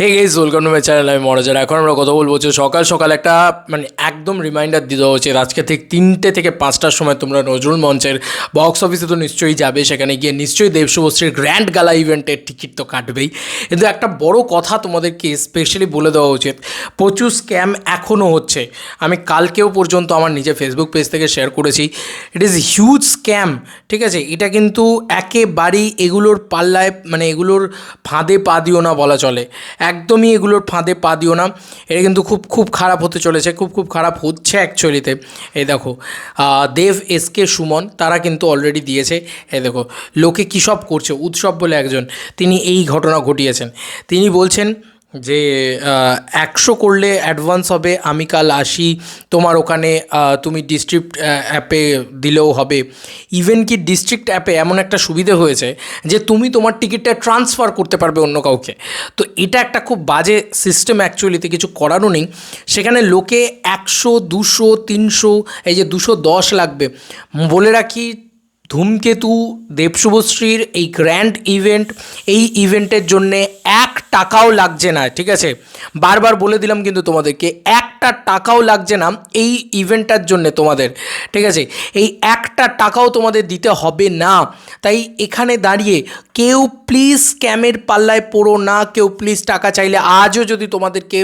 Hey guys welcome to my channel আমি মনোজার এখন আমরা কথা বলব যে সকাল সকাল একটা মানে একদম রিমাইন্ডার দিয়ে দেওয়া হচ্ছে আজকে ঠিক তিনটে থেকে পাঁচটার সময় তোমরা নজরুল মঞ্চের বক্স অফিসে তো নিশ্চয়ই যাবে, সেখানে গিয়ে নিশ্চয়ই দেব শুভশ্রীর গ্র্যান্ড গালা ইভেন্টের টিকিট তো কাটবেই। কিন্তু একটা বড় কথা তোমাদেরকে স্পেশালি বলে দেওয়া উচিত, প্রচুর স্ক্যাম এখনও হচ্ছে। আমি কালকেও পর্যন্ত আমার নিজের ফেসবুক পেজ থেকে শেয়ার করেছি। ইট ইজ হিউজ স্ক্যাম ঠিক আছে? এটা কিন্তু একেবারেই এগুলোর পাল্লায় মানে এগুলোর ফাঁদে পা দিও না বলা চলে। একদমই এগুলোর ফাঁদে পা দিও না। এটা কিন্তু খুব খুব খারাপ হতে চলেছে, খুব খুব খারাপ হচ্ছে অ্যাকচুয়ালিতে এই দেখো দেব এস কে সুমন, তারা কিন্তু অলরেডি দিয়েছে। এই দেখো, লোকে কী সব করছে? উৎসব বলে একজন, তিনি এই ঘটনা ঘটিয়েছেন। তিনি বলছেন যে একশো করলে অ্যাডভান্স হবে, আমি কাল আসি, তোমার ওখানে তুমি ডিস্ট্রিক্ট অ্যাপে দিলেও হবে। ইভেন কি ডিস্ট্রিক্ট অ্যাপে এমন একটা সুবিধে হয়েছে যে, তুমি তোমার টিকিটটা ট্রান্সফার করতে পারবে অন্য কাউকে। তো এটা একটা খুব বাজে সিস্টেম অ্যাকচুয়ালিতে কিছু করারও নেই। সেখানে লোকে একশো, দুশো, তিনশো, এই যে দুশো দশ লাগবে। বলে রাখি ধূমকেতু দেবশুভশ্রীর এই গ্র্যান্ড ইভেন্ট এই ইভেন্টের জন্যে এক টাকাও লাগছে না, ঠিক আছে? বারবার বলে দিলাম কিন্তু তোমাদেরকে একটা টাকাও লাগছে না এই ইভেন্টটার জন্য তোমাদের, ঠিক আছে? এই একটা টাকাও তোমাদের দিতে হবে না। তাই এখানে দাঁড়িয়ে কেউ প্লিজ স্ক্যামের পাল্লায় পড়ো না, কেউ প্লিজ টাকা চাইলে আজও যদি তোমাদেরকে,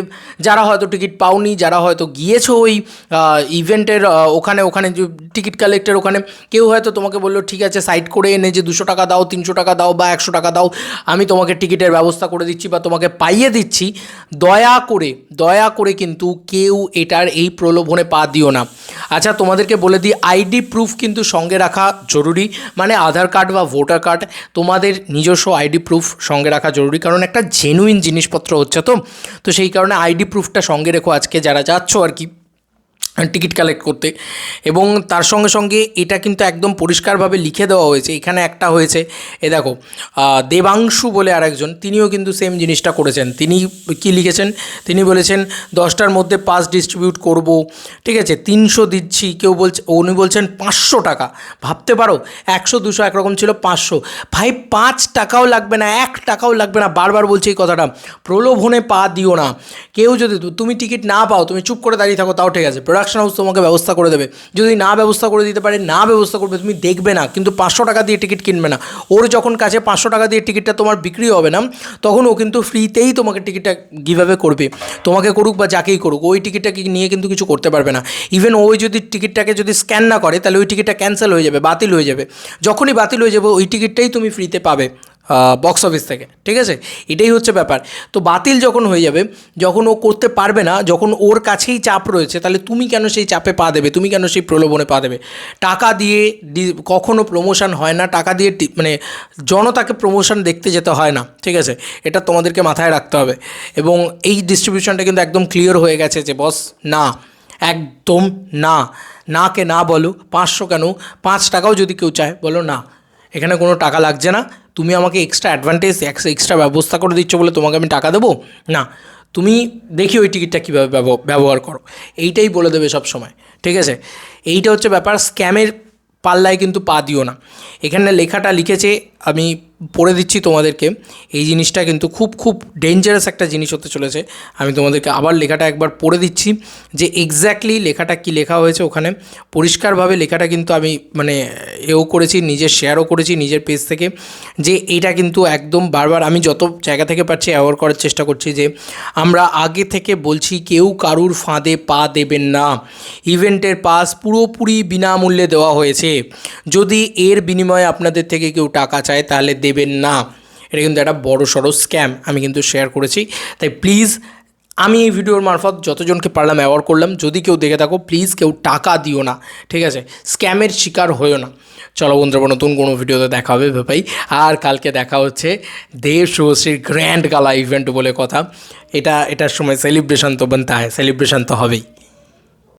যারা হয়তো টিকিট পাওনি, যারা হয়তো গিয়েছো ওই ইভেন্টের ওখানে ওখানে টিকিট কালেক্টের ওখানে, কেউ হয়তো তোমাকে বলল, ঠিক আছে সাইড করে এনে যে দুশো টাকা দাও, তিনশো টাকা দাও বা একশো টাকা দাও, আমি তোমাকে টিকিটের ব্যবস্থা করে দিচ্ছি বা তোমাকে পাইয়ে দিচ্ছি। দয়া করে দয়া করে কিন্তু কেউ এটার এই প্রলোভনে পা দিও না। আচ্ছা তোমাদেরকে বলে দিই, আইডি প্রুফ কিন্তু সঙ্গে রাখা জরুরি। মানে আধার কার্ড বা ভোটার কার্ড, তোমাদের নিজস্ব আইডি প্রুফ সঙ্গে রাখা জরুরি। কারণ একটা জেনুইন জিনিসপত্র হচ্ছে তো। তো সেই কারণে আইডি প্রুফটা সঙ্গে রেখো আজকে যারা যাচ্ছ আর কি। টিকিট কালেক্ট করতে। এবং তার সঙ্গে সঙ্গে এটা কিন্তু একদম পরিষ্কারভাবে লিখে দেওয়া হয়েছে। এখানে একটা হয়েছে, এ দেখো দেবাংশু বলে আরেকজন, তিনিও কিন্তু সেম জিনিসটা করেছেন। তিনি কি লিখেছেন? তিনি বলেছেন, দশটার মধ্যে পাস ডিস্ট্রিবিউট করব। ঠিক আছে, তিনশো দিচ্ছি, কেউ বলছে, উনি বলছেন, পাঁচশো টাকা। ভাবতে পারো, একশো, দুশো একরকম ছিল, পাঁচশো। ভাই, পাঁচ টাকাও লাগবে না, এক টাকাও লাগবে না। বারবার বলছি এই কথাটা। প্রলোভনে পা দিও না। কেউ যদি, তুমি টিকিট না পাও, তুমি চুপ করে দাঁড়িয়ে থাকো, তাও ঠিক আছে। প্রোডাকশন হাউস তোমাকে ব্যবস্থা করে দেবে। যদি না ব্যবস্থা করে দিতে পারে, না ব্যবস্থা করবে, তুমি দেখবে না। কিন্তু পাঁচশো টাকা দিয়ে টিকিট কিনবে না। ওর যখন কাছে পাঁচশো টাকা দিয়ে টিকিটটা তোমার বিক্রি হবে না, তখন ও কিন্তু ফ্রিতেই তোমাকে টিকিটটা গিভাবে করবে। তোমাকে করুক বা যাকেই করুক, ওই টিকিটটা নিয়ে কিন্তু কিছু করতে পারবে না। ইভেন ওই যদি টিকিটটাকে যদি স্ক্যান না করে, তাহলে ওই টিকিটটা ক্যান্সেল হয়ে যাবে, বাতিল হয়ে যাবে। যখনই বাতিল হয়ে যাবে, ওই টিকিটটাই তুমি ফ্রিতে পাবে। বক্স অফিস থেকে, ঠিক আছে? এটাই হচ্ছে ব্যাপার। তো বাতিল যখন হয়ে যাবে, যখন ও করতে পারবে না, যখন ওর কাছেই চাপ রয়েছে, তাহলে তুমি কেন সেই চাপে পা দেবে? তুমি কেন সেই প্রলোভনে পা দেবে? টাকা দিয়ে কখনো প্রমোশন হয় না, টাকা দিয়ে মানে জনতাকে প্রমোশন দেখতে যেতে হয় না, ঠিক আছে? এটা তোমাদেরকে মাথায় রাখতে হবে। এবং এই ডিস্ট্রিবিউশনটা কিন্তু একদম ক্লিয়ার হয়ে গেছে যে বস না, একদম না। না কে না বলো, পাঁচশো কেন? পাঁচ টাকাও যদি কেউ চায়, বলো না। এখানে কোনো টাকা লাগছে না। তুমি আমাকে এক্সট্রা অ্যাডভান্টেজ এক্সট্রা ব্যবস্থা করে দিচ্ছ বলে তোমাকে আমি টাকা দেবো? না। তুমি দেখি ওই টিকিটটা কীভাবে ব্যব- ব্যবহার করো। এইটাই বলে দেবে সব সময় ঠিক আছে? এইটা হচ্ছে ব্যাপার। স্ক্যামের পাল্লায় কিন্তু পা দিও না। এখানে লেখাটা লিখেছে, আমি পড়ে দিচ্ছি তোমাদেরকে। এই জিনিসটা কিন্তু খুব খুব ডেঞ্জারাস একটা জিনিস হতে চলেছে। আমি তোমাদেরকে আবার লেখাটা একবার পড়ে দিচ্ছি যে এক্স্যাক্টলি লেখাটা কি লেখা হয়েছে ওখানে। পরিষ্কারভাবে লেখাটা কিন্তু আমি মানে এও করেছি, নিজের শেয়ারও করেছি নিজের পেজ থেকে, যে এটা কিন্তু একদম বারবার আমি যত জায়গা থেকে পারছি অ্যাওয়ার করার চেষ্টা করছি যে আমরা আগে থেকে বলছি কেউ কারুর ফাঁদে পা দেবেন না। ইভেন্টের পাস পুরোপুরি বিনামূল্যে দেওয়া হয়েছে। যদি এর বিনিময়ে আপনাদের থেকে কেউ টাকা চায় তাহলে দেবেন না। এটা কিন্তু একটা বড় সড়ো স্ক্যাম আমি কিন্তু শেয়ার করেছি। তাই প্লিজ আমি এই ভিডিওর মারফত যতজনকে পারলাম অ্যাওয়ার করলাম, যদি কেউ দেখে থাকো প্লিজ কেউ টাকা দিও না, ঠিক আছে? স্ক্যামের শিকার হয়েও না। চলো বন্ধুরা, নতুন কোনো ভিডিওতে দেখা হবে ভাই আর কালকে দেখা হচ্ছে দেব শুভশ্রীর গ্র্যান্ড গালা ইভেন্ট বলে কথা। এটা, এটার সময় সেলিব্রেশন তো বানতে হয় সেলিব্রেশন তো হবেই।